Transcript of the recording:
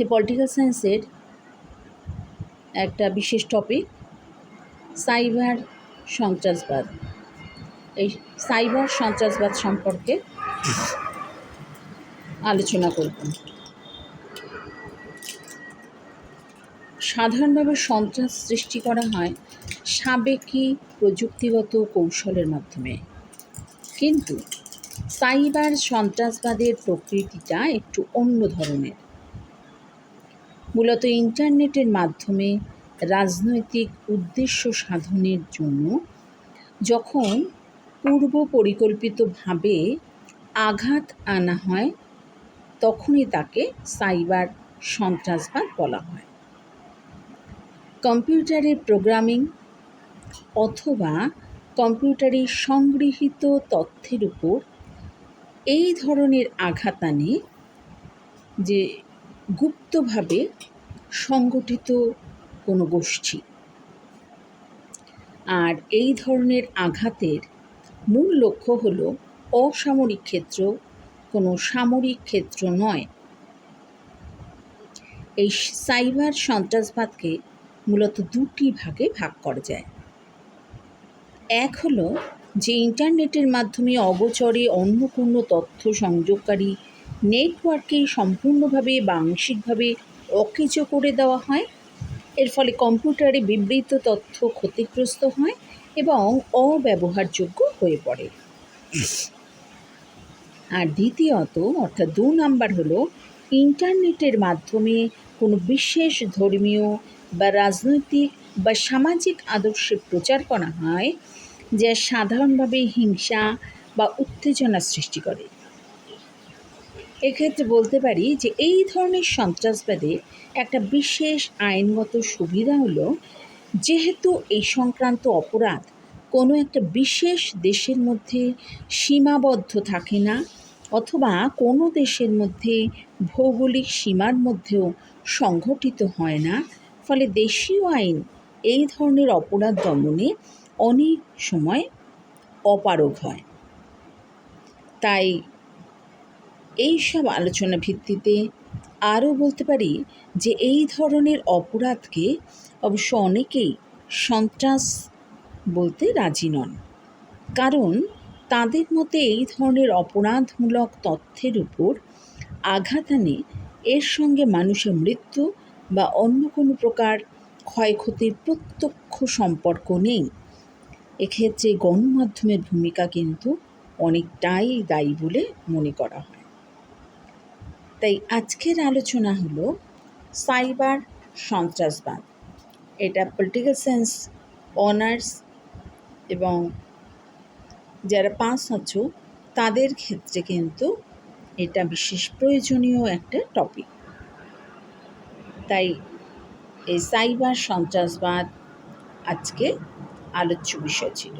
আজকে পলিটিক্যাল সায়েন্সের একটা বিশেষ টপিক সাইবার সন্ত্রাসবাদ। এই সাইবার সন্ত্রাসবাদ সম্পর্কে আলোচনা করব। সাধারণভাবে সন্ত্রাস সৃষ্টি করা হয় সাবেকি প্রযুক্তিগত কৌশলের মাধ্যমে। কিন্তু সাইবার সন্ত্রাসবাদের প্রকৃতিটা একটু অন্য ধরনের। মূলত ইন্টারনেটের মাধ্যমে রাজনৈতিক উদ্দেশ্য সাধনের জন্য যখন পূর্ব পরিকল্পিতভাবে আঘাত আনা হয়, তখনই তাকে সাইবার সন্ত্রাসবাদ বলা হয়। কম্পিউটারের প্রোগ্রামিং অথবা কম্পিউটারে সংগৃহীত তথ্যের উপর এই ধরনের আঘাত আনে যে গুপ্তভাবে সংগঠিত কোনো গোষ্ঠী। আর এই ধরনের আঘাতের মূল লক্ষ্য হল অসামরিক ক্ষেত্র, কোনো সামরিক ক্ষেত্র নয়। এই সাইবার সন্ত্রাসবাদকে মূলত দুটি ভাগে ভাগ করা যায়। এক হলো যে ইন্টারনেটের মাধ্যমে অগোচরে অন্য কোনো তথ্য সংযোগকারী নেটওয়ার্কে সম্পূর্ণভাবে বা আংশিকভাবে অকেজ করে দেওয়া হয়। এর ফলে কম্পিউটারে বিবৃত তথ্য ক্ষতিগ্রস্ত হয় এবং অব্যবহারযোগ্য হয়ে পড়ে। আর দ্বিতীয়ত, অর্থাৎ দু নাম্বার হলো, ইন্টারনেটের মাধ্যমে কোনো বিশেষ ধর্মীয় বা রাজনৈতিক বা সামাজিক আদর্শের প্রচার করা হয়, যা সাধারণভাবে হিংসা বা উত্তেজনা সৃষ্টি করে। এক্ষেত্রে বলতে পারি যে এই ধরনের সন্ত্রাসবাদে একটা বিশেষ আইনগত সুবিধা হলো, যেহেতু এই সংক্রান্ত অপরাধ কোনো একটা বিশেষ দেশের মধ্যে সীমাবদ্ধ থাকে না, অথবা কোনো দেশের মধ্যে ভৌগোলিক সীমার মধ্যেও সংঘটিত হয় না, ফলে দেশীয় আইন এই ধরনের অপরাধ দমনে অনেক সময় অপারগ হয়। তাই এই সব আলোচনা ভিত্তিতে আরও বলতে পারি যে এই ধরনের অপরাধকে অবশ্য অনেকেই সন্ত্রাস বলতে রাজি নন। কারণ তাদের মতে এই ধরনের অপরাধমূলক তথ্যের উপর আঘাত আনে, এর সঙ্গে মানুষের মৃত্যু বা অন্য কোনো প্রকার ক্ষয়ক্ষতির প্রত্যক্ষ সম্পর্ক নেই। এক্ষেত্রে গণমাধ্যমের ভূমিকা কিন্তু অনেকটাই দায়ী বলে মনে করা হয়। তাই আজকের আলোচনা হলো সাইবার সন্ত্রাসবাদ। এটা পলিটিক্যাল সায়েন্স অনার্স এবং যারা পাস হচ্ছ তাদের ক্ষেত্রে কিন্তু এটা বিশেষ প্রয়োজনীয় একটা টপিক তাই এই সাইবার সন্ত্রাসবাদ আজকে আলোচ্য বিষয় ছিল।